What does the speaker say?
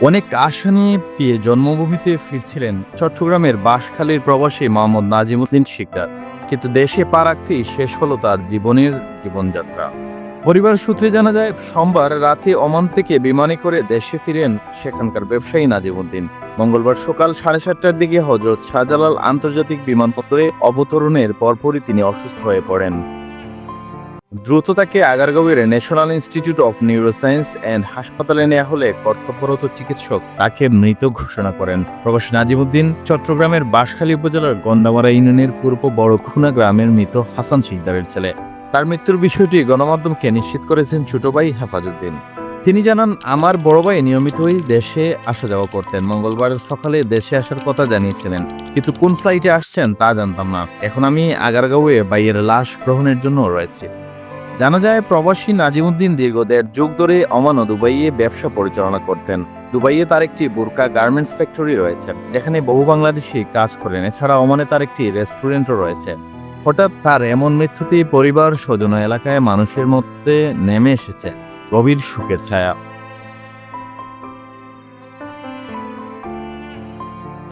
অনেক আশা নিয়ে পেয়ে জন্মভূমিতে ফিরছিলেন চট্টগ্রামের বাঁশখালীর প্রবাসী মোহাম্মদ নাজিমুদ্দিন শিকদার। কিন্তু দেশে পা রাখতেই শেষ হলো তার জীবনের জীবনযাত্রা। পরিবার সূত্রে জানা যায়, সোমবার রাতে ওমান থেকে বিমানে করে দেশে ফিরেন সেখানকার ব্যবসায়ী নাজিমুদ্দিন। মঙ্গলবার সকাল সাড়ে সাতটার দিকে হজরত শাহজালাল আন্তর্জাতিক বিমানবন্দরে অবতরণের পরপরই তিনি অসুস্থ হয়ে পড়েন। দ্রুত তাকে আগারগাঁওয়ের National Institute of Neuroscience and হাসপাতালে নেওয়া হলে কর্তব্যরত চিকিৎসক তাকে মৃত ঘোষণা করেন। প্রবাসী নাজিমুদ্দিন, চট্টগ্রামের বাঁশখালী উপজেলার গন্ডামারা ইউনিয়নের পূর্ব বড়খুনা গ্রামের মৃত হাসান শিকদারের ছেলে। তার মৃত্যুর বিষয়টি গণমাধ্যমকে নিশ্চিত করেছেন ছোট ভাই হেফাজুদ্দিন তিনি জানান, আমার বড় ভাই নিয়মিতই দেশে আসা যাওয়া করতেন। মঙ্গলবার সকালে দেশে আসার কথা জানিয়েছিলেন। কিন্তু কোন ফ্লাইটে আসছেন তা জানতাম না। এখন আমি আগারগাঁওয়ে ভাইয়ের লাশ গ্রহণের জন্য রয়েছে। জানা যায়, প্রবাসী নাজিমুদ্দিন দীর্ঘ দেড় যুগ ধরে অমান ও দুবাইয়ে ব্যবসা পরিচালনা করতেন। দুবাইয়ে তার একটি বুরকা গার্মেন্টস ফ্যাক্টরি রয়েছে, যেখানে বহু বাংলাদেশি কাজ করেন। এছাড়া অমানে তার একটি রেস্টুরেন্টও রয়েছে। হঠাৎ তার এমন মৃত্যুতে পরিবার স্বজন এলাকায় মানুষের মধ্যে নেমে এসেছে। গভীর সুখের ছায়া।